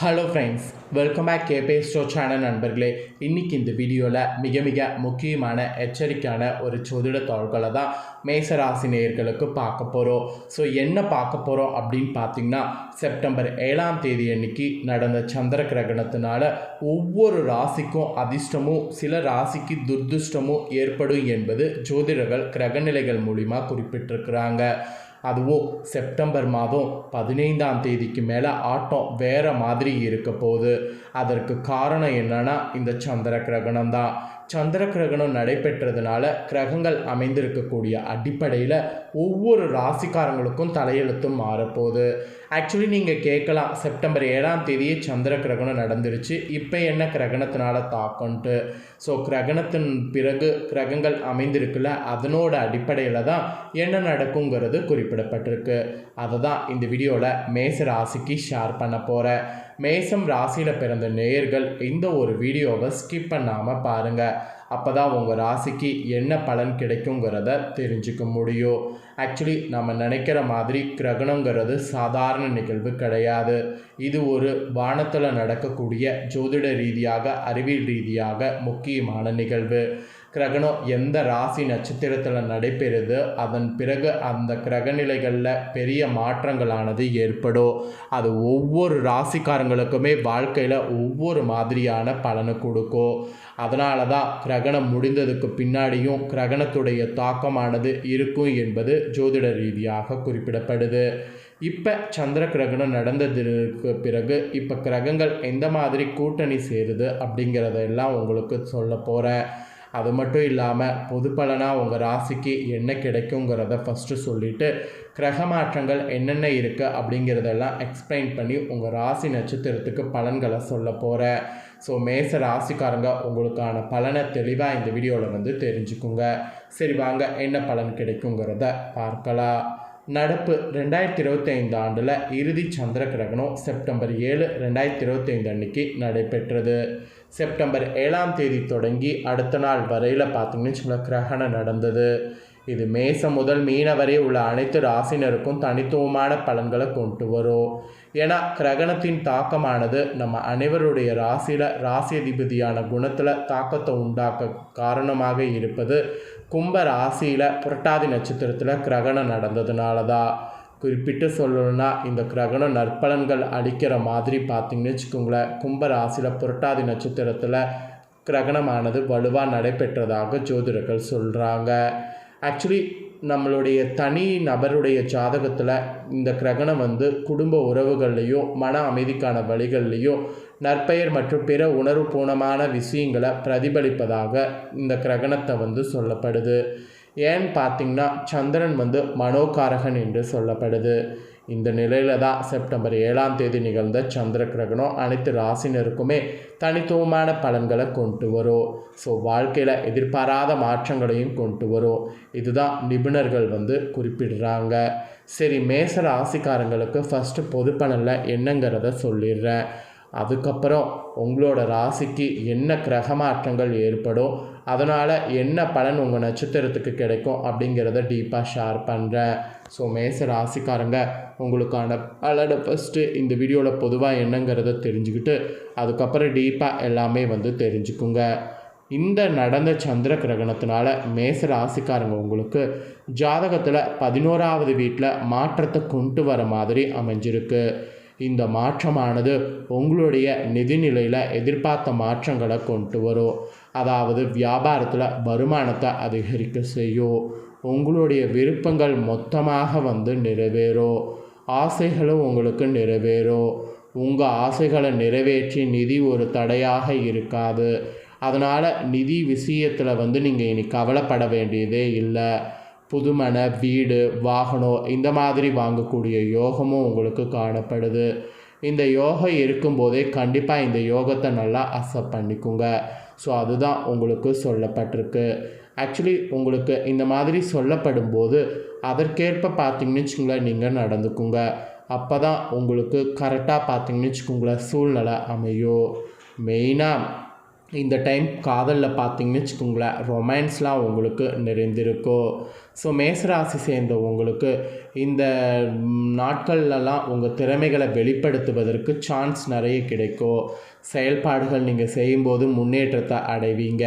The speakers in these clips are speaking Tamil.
ஹலோ ஃப்ரெண்ட்ஸ் வெல்கம் பேக் கேபே ஸ்டோ சேனல் நண்பர்களே. இன்றைக்கி இந்த வீடியோவில் மிக மிக முக்கியமான எச்சரிக்கையான ஒரு ஜோதிட தாள்களை தான் மேசராசி நேயர்களுக்கு பார்க்க போகிறோம் ஸோ என்ன பார்க்க போகிறோம் அப்படின்னு பார்த்தீங்கன்னா செப்டம்பர் ஏழாம் தேதி அன்னைக்கு நடந்த சந்திர கிரகணத்தினால ஒவ்வொரு ராசிக்கும் அதிர்ஷ்டமும் சில ராசிக்கு துர்திருஷ்டமும் ஏற்படும் என்பது ஜோதிடர்கள் கிரகநிலைகள் மூலிமா குறிப்பிட்டிருக்கிறாங்க. அதுவும் செப்டம்பர் மாதம் பதினைந்தாம் தேதிக்கு மேலே ஆட்டம் வேறு மாதிரி இருக்க போகுது. அதற்கு காரணம் என்னன்னா இந்த சந்திர கிரகணம் தான். சந்திர கிரகணம் நடைபெற்றதுனால கிரகங்கள் அமைந்திருக்கக்கூடிய அடிப்படையில் ஒவ்வொரு ராசிக்காரங்களுக்கும் தலையெழுத்தும் மாறப்போகுது. ஆக்சுவலி நீங்கள் கேட்கலாம். செப்டம்பர் ஏழாம் தேதியே சந்திர கிரகணம் நடந்துருச்சு. இப்போ என்ன கிரகணத்தினால தாக்கம்ன்ட்டு. ஸோ கிரகணத்தின் பிறகு கிரகங்கள் அமைந்திருக்குல்ல அதனோட அடிப்படையில் தான் என்ன நடக்குங்கிறது குறிப்பிடப்பட்டிருக்கு. அதை தான் இந்த வீடியோவில் மேச ராசிக்கு ஷேர் பண்ண போகிறேன் மேசம் ராசியில் பிறந்த நேயர்கள் இந்த ஒரு வீடியோவை ஸ்கிப் பண்ணாமல் பாருங்கள் அப்போ தான் உங்கள் ராசிக்கு என்ன பலன் கிடைக்குங்கிறத தெரிஞ்சுக்க முடியும். ஆக்சுவலி நம்ம நினைக்கிற மாதிரி கிரகணங்கிறது சாதாரண நிகழ்வு கிடையாது. இது ஒரு வானத்தில் நடக்கக்கூடிய ஜோதிட ரீதியாக அறிவியல் ரீதியாக முக்கியமான நிகழ்வு. கிரகணம் எந்த ராசி நட்சத்திரத்தில் நடைபெறுது அதன் பிறகு அந்த கிரகநிலைகளில் பெரிய மாற்றங்களானது ஏற்படும். அது ஒவ்வொரு ராசிக்காரங்களுக்குமே வாழ்க்கையில் ஒவ்வொரு மாதிரியான பலனை கொடுக்கும். அதனால தான் கிரகணம் முடிந்ததுக்கு பின்னாடியும் கிரகணத்துடைய தாக்கமானது இருக்கும் என்பது ஜோதிட ரீதியாக குறிப்பிடப்படுது. இப்போ சந்திர கிரகணம் நடந்ததுக்கு பிறகு இப்போ கிரகங்கள் எந்த மாதிரி கூட்டணி சேருது அப்படிங்கிறதெல்லாம் உங்களுக்கு சொல்ல போகிறேன் அது மட்டும் இல்லாமல் பொது பலனாக உங்கள் ராசிக்கு என்ன கிடைக்குங்கிறத ஃபஸ்ட்டு சொல்லிவிட்டு கிரக மாற்றங்கள் என்னென்ன இருக்குது அப்படிங்கிறதெல்லாம் எக்ஸ்பிளைன் பண்ணி உங்கள் ராசி நட்சத்திரத்துக்கு பலன்களை சொல்ல போகிறேன் ஸோ மேச ராசிக்காரங்க உங்களுக்கான பலனை தெளிவாக இந்த வீடியோவில் வந்து தெரிஞ்சுக்குங்க. சரி வாங்க என்ன பலன் கிடைக்குங்கிறத பார்க்கலாம். நடப்பு ரெண்டாயிரத்தி இருபத்தைந்து ஆண்டில் இறுதி சந்திர கிரகணம் செப்டம்பர் ஏழு ரெண்டாயிரத்தி இருபத்தைந்து அன்னைக்கு நடைபெற்றது. செப்டம்பர் ஏழாம் தேதி தொடங்கி அடுத்த நாள் வரையில் பார்த்தீங்கன்னு சொல்ல கிரகணம் நடந்தது. இது மேசம் முதல் மீன வரை உள்ள அனைத்து ராசினருக்கும் தனித்துவமான பலன்களை கொண்டு வரும். ஏன்னா கிரகணத்தின் தாக்கமானது நம்ம அனைவருடைய ராசியில் ராசி அதிபதியான குணத்தில் தாக்கத்தை உண்டாக்க காரணமாக இருப்பது கும்ப ராசியில் புரட்டாதி நட்சத்திரத்தில் கிரகணம் நடந்ததுனால தான் குறிப்பிட்டு சொல்லணும்னா இந்த கிரகணம் நற்பலன்கள் அளிக்கிற மாதிரி பார்த்திங்கன்னு வச்சுக்கோங்களேன் கும்ப ராசியில் புரட்டாதி நட்சத்திரத்தில் கிரகணமானது வலுவாக நடைபெற்றதாக ஜோதிடர்கள் சொல்கிறாங்க ஆக்சுவலி நம்மளுடைய தனி நபருடைய ஜாதகத்தில் இந்த கிரகணம் வந்து குடும்ப உறவுகள்லேயும் மன அமைதிக்கான வழிகள்லேயும் நற்பெயர் மற்றும் பிற உணர்வுபூர்ணமான விஷயங்களை பிரதிபலிப்பதாக இந்த கிரகணத்தை வந்து சொல்லப்படுது. ஏன்னு பார்த்தீங்கன்னா சந்திரன் வந்து மனோகாரகன் என்று சொல்லப்படுது. இந்த நிலையில தான் செப்டம்பர் ஏழாம் தேதி நிகழ்ந்த சந்திர கிரகணம் அனைத்து ராசினருக்குமே தனித்துவமான பலன்களை கொண்டு வரும். ஸோ வாழ்க்கையில் எதிர்பாராத மாற்றங்களையும் கொண்டு வரும். இதுதான் நிபுணர்கள் வந்து குறிப்பிடுறாங்க. சரி மேச ராசிக்காரங்களுக்கு ஃபஸ்ட்டு பொது பலனில் என்னங்கிறத சொல்லிடுறேன். அதுக்கப்புறம் உங்களோட ராசிக்கு என்ன கிரக மாற்றங்கள் ஏற்படும் அதனால் என்ன பலன் உங்கள் நட்சத்திரத்துக்கு கிடைக்கும் அப்படிங்கிறத டீப்பாக ஷேர் பண்ணுறேன் ஸோ மேச ராசிக்காரங்க உங்களுக்கான பலனை ஃபஸ்ட்டு இந்த வீடியோவில் பொதுவாக என்னங்கிறத தெரிஞ்சுக்கிட்டு அதுக்கப்புறம் டீப்பாக எல்லாமே வந்து தெரிஞ்சுக்குங்க. இந்த நடந்த சந்திர கிரகணத்தினால மேச ராசிக்காரங்க உங்களுக்கு ஜாதகத்தில் பதினோராவது வீட்டில் மாற்றத்தை கொண்டு வர மாதிரி அமைஞ்சிருக்கு. இந்த மாற்றமானது உங்களுடைய நிதிநிலையில் எதிர்பார்த்த மாற்றங்களை கொண்டு வரும். அதாவது வியாபாரத்தில் வருமானத்தை அதிகரிக்க செய்யும். உங்களுடைய விருப்பங்கள் மொத்தமாக வந்து நிறைவேறும். ஆசைகளும் உங்களுக்கு நிறைவேறும். உங்கள் ஆசைகளை நிறைவேற்றி நிதி ஒரு தடையாக இருக்காது. அதனால் நிதி விஷயத்தில் வந்து நீங்கள் இனி கவலைப்பட வேண்டியதே இல்லை. புதுமண வீடு வாகனம் இந்த மாதிரி வாங்கக்கூடிய யோகமும் உங்களுக்கு காணப்படுது. இந்த யோகம் இருக்கும்போதே கண்டிப்பாக இந்த யோகத்தை நல்லா அக்செப்ட் பண்ணிக்கோங்க. ஸோ அதுதான் உங்களுக்கு சொல்லப்பட்டிருக்கு. ஆக்சுவலி உங்களுக்கு இந்த மாதிரி சொல்லப்படும் போது அதற்கேற்ப பார்த்தீங்கன்னு வச்சுக்கோங்களேன் நீங்கள் நடந்துக்குங்க. அப்போ தான் உங்களுக்கு கரெக்டாக பார்த்தீங்கன்னு வச்சுக்கோங்களேன் சூழ்நிலை அமையும். மெயினாக இந்த டைம் காதலில் பார்த்தீங்கன்னு வச்சுக்கோங்களேன் ரொமான்ஸ்லாம் உங்களுக்கு நிறைந்திருக்கும் ஸோ மேசராசி சேர்ந்த உங்களுக்கு இந்த நாட்கள்லலாம் உங்கள் திறமைகளை வெளிப்படுத்துவதற்கு சான்ஸ் நிறைய கிடைக்கும் செயல்பாடுகள் நீங்கள் செய்யும்போது முன்னேற்றத்தை அடைவீங்க.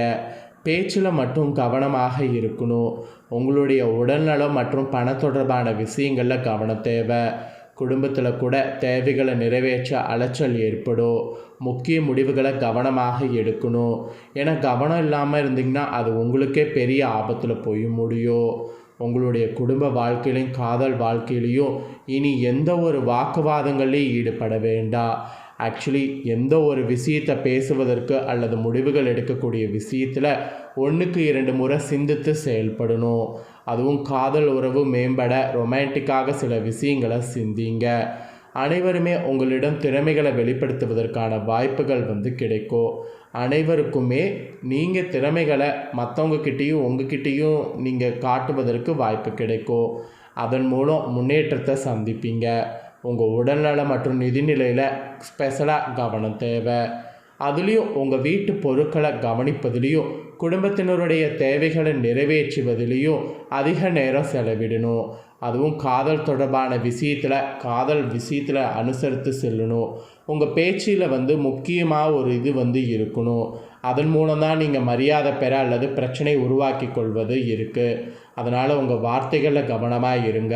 பேச்சில் மட்டும் கவனமாக இருக்கணும். உங்களுடைய உடல்நலம் மற்றும் பண தொடர்பான விஷயங்களில் கவனம் தேவை. குடும்பத்தில் கூட தேவைகளை நிறைவேற்ற அலைச்சல் ஏற்படும். முக்கிய முடிவுகளை கவனமாக எடுக்கணும். ஏன்னா கவனம் இல்லாமல் இருந்தீங்கன்னா அது உங்களுக்கே பெரிய ஆபத்தில் போய் முடியும். உங்களுடைய குடும்ப வாழ்க்கையிலையும் காதல் வாழ்க்கையிலையும் இனி எந்த ஒரு வாக்குவாதங்களையும் ஈடுபட வேண்டாம். ஆக்சுவலி எந்த ஒரு விஷயத்தை பேசுவதற்கு அல்லது முடிவுகள் எடுக்கக்கூடிய விஷயத்தில் ஒன்றுக்கு இரண்டு முறை சிந்தித்து செயல்படணும். அதுவும் காதல் உறவு மேம்பட ரொமான்டிக்காக சில விஷயங்களை சிந்திங்க. அனைவருமே உங்களிடம் திறமைகளை வெளிப்படுத்துவதற்கான வாய்ப்புகள் வந்து கிடைக்கும். அனைவருக்குமே நீங்கள் திறமைகளை மற்றவங்கக்கிட்டேயும் உங்ககிட்டேயும் நீங்கள் காட்டுவதற்கு வாய்ப்பு கிடைக்கும். அதன் மூலம் முன்னேற்றத்தை சந்திப்பீங்க. உங்கள் உடல்நலம் மற்றும் நிதிநிலையில் ஸ்பெஷலாக கவனம் தேவை. அதுலேயும் உங்கள் வீட்டு பொருட்களை கவனிப்பதுலேயும் குடும்பத்தினருடைய தேவைகளை நிறைவேற்றுவதிலையும் அதிக நேரம் செலவிடணும். அதுவும் காதல் தொடர்பான விஷயத்தில் காதல் விஷயத்தில் அனுசரித்து செல்லணும். உங்கள் பேச்சில் வந்து முக்கியமாக ஒரு இது வந்து இருக்கணும். அதன் மூலம் தான் நீங்கள் மரியாதை பெற அல்லது பிரச்சனை உருவாக்கி கொள்வது இருக்குது அதனால் உங்கள் வார்த்தைகளில் கவனமாக இருங்க.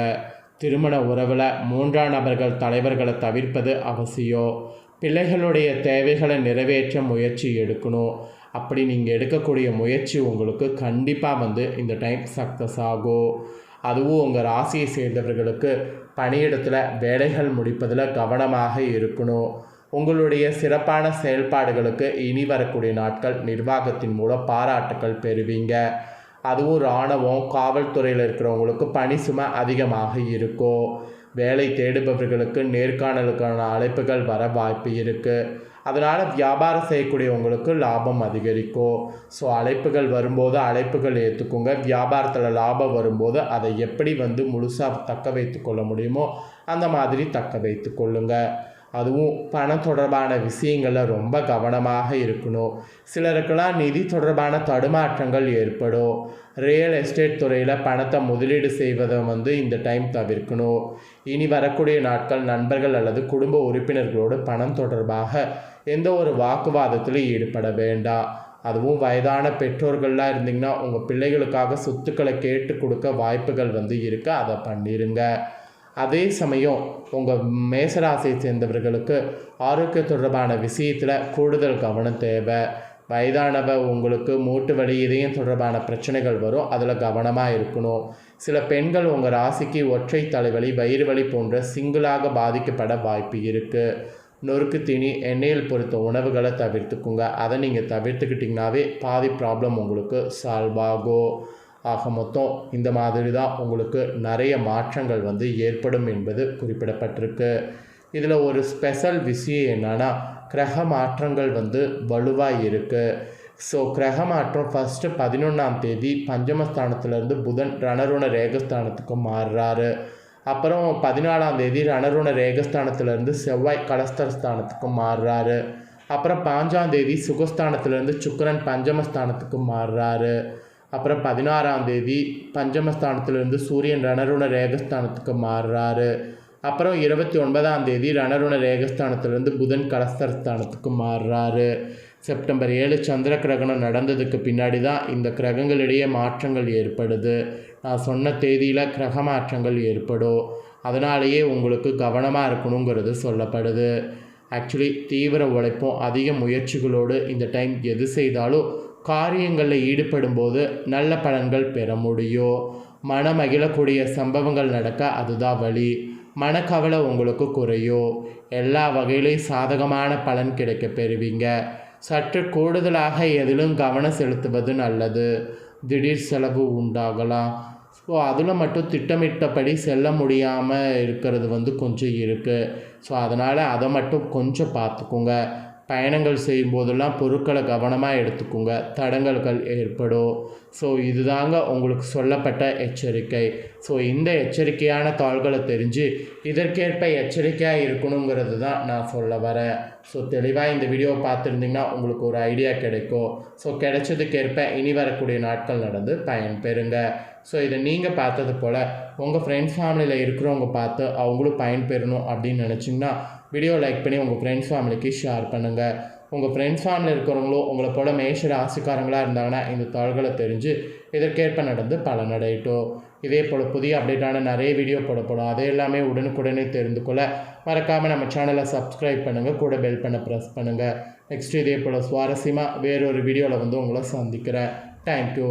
திருமண உறவில் மூன்றாம் நபர்கள் தலைவர்களை தவிர்ப்பது அவசியம். பிள்ளைகளுடைய தேவைகளை நிறைவேற்ற முயற்சி எடுக்கணும். அப்படி நீங்கள் எடுக்கக்கூடிய முயற்சி உங்களுக்கு கண்டிப்பாக வந்து இந்த டைம் சக்ஸஸ் ஆகும். அதுவும் உங்கள் ராசியை சேர்ந்தவர்களுக்கு பணியிடத்தில் வேலைகள் முடிப்பதில் கவனமாக இருக்கணும். உங்களுடைய சிறப்பான செயல்பாடுகளுக்கு இனி வரக்கூடிய நாட்கள் நிர்வாகத்தின் மூலம் பாராட்டுக்கள் பெறுவீங்க. அதுவும் இராணுவம் காவல்துறையில் இருக்கிறவங்களுக்கு பணி சுமை அதிகமாக இருக்கும். வேலை தேடுபவர்களுக்கு நேர்காணலுக்கான அழைப்புகள் வர வாய்ப்பு இருக்குது அதனால் வியாபாரம் செய்யக்கூடியவங்களுக்கு லாபம் அதிகரிக்கும். ஸோ அழைப்புகள் வரும்போது அழைப்புகள் ஏற்றுக்குங்க வியாபாரத்தில் லாபம் வரும்போது அதை எப்படி வந்து முழுசாக தக்க வைத்து கொள்ள முடியுமோ அந்த மாதிரி தக்க வைத்து கொள்ளுங்கள் அதுவும் பணம் தொடர்பான விஷயங்களில் ரொம்ப கவனமாக இருக்கணும். சிலருக்கெல்லாம் நிதி தொடர்பான தடுமாற்றங்கள் ஏற்படும். ரியல் எஸ்டேட் துறையில் பணத்தை முதலீடு செய்வதை வந்து இந்த டைம் தவிர்க்கணும். இனி வரக்கூடிய நாட்கள் நண்பர்கள் அல்லது குடும்ப உறுப்பினர்களோடு பணம் தொடர்பாக எந்த ஒரு வாக்குவாதத்திலும் ஈடுபட வேண்டாம். அதுவும் வயதான பெற்றோர்கள்லாம் இருந்தீங்கன்னா உங்கள் பிள்ளைகளுக்காக சொத்துக்களை கேட்டு கொடுக்க வாய்ப்புகள் வந்து இருக்குது அதை பண்ணிடுங்க அதே சமயம் உங்கள் மேசராசியை சேர்ந்தவர்களுக்கு ஆரோக்கிய தொடர்பான விஷயத்தில் கூடுதல் கவனம் தேவை. வயதானவ உங்களுக்கு மூட்டு வலி இதயம் தொடர்பான பிரச்சனைகள் வரும். அதில் கவனமாக இருக்கணும். சில பெண்கள் உங்கள் ராசிக்கு ஒற்றை தலைவலி வயிறு வலி போன்ற சிங்கிளாக பாதிக்கப்பட வாய்ப்பு இருக்குது நொறுக்கு தீனி எண்ணெயில் பொறுத்த உணவுகளை தவிர்த்துக்குங்க. அதை நீங்கள் தவிர்த்துக்கிட்டிங்கனாவே பாதி ப்ராப்ளம் உங்களுக்கு சால்வ் ஆகும். ஆக மொத்தம் இந்த மாதிரி தான் உங்களுக்கு நிறைய மாற்றங்கள் வந்து ஏற்படும் என்பது குறிப்பிடப்பட்டிருக்கு. இதில் ஒரு ஸ்பெஷல் விஷயம் என்னென்னா கிரக மாற்றங்கள் வந்து வலுவாக இருக்குது ஸோ கிரக மாற்றம் ஃபஸ்ட்டு பதினொன்றாம் தேதி பஞ்சமஸ்தானத்துலேருந்து புதன் ரணருண ரேகஸ்தானத்துக்கு மாறுறாரு. அப்புறம் பதினாலாம் தேதி ரணருண ரேகஸ்தானத்துலேருந்து செவ்வாய் கலஸ்தர ஸ்தானத்துக்கு மாறுறாரு. அப்புறம் பாஞ்சாம் தேதி சுகஸ்தானத்துலேருந்து சுக்கரன் பஞ்சமஸ்தானத்துக்கு மாறுறாரு. அப்புறம் பதினாறாம் தேதி பஞ்சமஸ்தானத்திலிருந்து சூரியன் ரணருண ரேகஸ்தானத்துக்கு மாறுறாரு. அப்புறம் இருபத்தி ஒன்பதாம் தேதி ரணருண ரேகஸ்தானத்திலிருந்து புதன் கலஸ்தரஸ்தானத்துக்கு மாறுறாரு. செப்டம்பர் ஏழு சந்திர கிரகணம் நடந்ததுக்கு பின்னாடி தான் இந்த கிரகங்களிடையே மாற்றங்கள் ஏற்படுது. நான் சொன்ன தேதியில் கிரக மாற்றங்கள் ஏற்படும். அதனாலேயே உங்களுக்கு கவனமாக இருக்கணுங்கிறது சொல்லப்படுது. ஆக்சுவலி தீவிர உழைப்பும் அதிக முயற்சிகளோடு இந்த டைம் எது செய்தாலும் காரியங்களில் ஈடுபடும் போது நல்ல பலன்கள் பெற முடியும். மன மகிழக்கூடிய சம்பவங்கள் நடக்க அதுதான் வழி. மனக்கவலை உங்களுக்கு குறையும். எல்லா வகையிலையும் சாதகமான பலன் கிடைக்க பெறுவீங்க. சற்று கூடுதலாக எதிலும் கவனம் செலுத்துவது நல்லது. திடீர் செலவு உண்டாகலாம். ஸோ அதில் மட்டும் திட்டமிட்டபடி செல்ல முடியாமல் இருக்கிறது வந்து கொஞ்சம் இருக்குது ஸோ அதனால் அதை மட்டும் கொஞ்சம் பார்த்துக்கோங்க. பயணங்கள் செய்யும் போதெல்லாம் பொருட்களை கவனமாக எடுத்துக்கோங்க. தடங்கல்கள் ஏற்படும். ஸோ இதுதாங்க உங்களுக்கு சொல்லப்பட்ட எச்சரிக்கை. ஸோ இந்த எச்சரிக்கையான தாள்களை தெரிஞ்சு இதற்கேற்ப எச்சரிக்கையாக இருக்கணுங்கிறது தான் நான் சொல்ல வரேன். ஸோ தெளிவாக இந்த வீடியோவை பார்த்துருந்தீங்கன்னா உங்களுக்கு ஒரு ஐடியா கிடைக்கும். ஸோ கிடைச்சதுக்கேற்ப இனி வரக்கூடிய நாட்கள் நடந்து பயன் பெறுங்க. ஸோ இதை நீங்கள் பார்த்தது போல் உங்கள் ஃப்ரெண்ட்ஸ் ஃபேமிலியில் இருக்கிறவங்க பார்த்து அவங்களும் பயன் பெறணும் அப்படின்னு நினச்சிங்கன்னா வீடியோ லைக் பண்ணி உங்கள் ஃப்ரெண்ட்ஸ் ஃபேமிலிக்கு ஷேர் பண்ணுங்கள் உங்கள் ஃப்ரெண்ட்ஸ் ஃபேமிலி இருக்கிறவங்களும் உங்களை போல மேஷ ராசிக்காரங்களாக இருந்தாங்கன்னா இந்த தாள்களை தெரிஞ்சு இதற்கேற்ப நடந்து பலனடையட்டும் இதே போல் புதிய அப்டேட்டான நிறைய வீடியோ போடப்படும் அதை எல்லாமே உடனுக்குடனே தெரிந்து கொள்ள மறக்காமல் நம்ம சேனலை சப்ஸ்கிரைப் பண்ணுங்கள் கூட பெல் பண்ண ப்ரெஸ் பண்ணுங்கள் நெக்ஸ்ட் இதே போல் சுவாரஸ்யமாக வேறொரு வீடியோவில் வந்து உங்களை சந்திக்கிறேன். தேங்க்யூ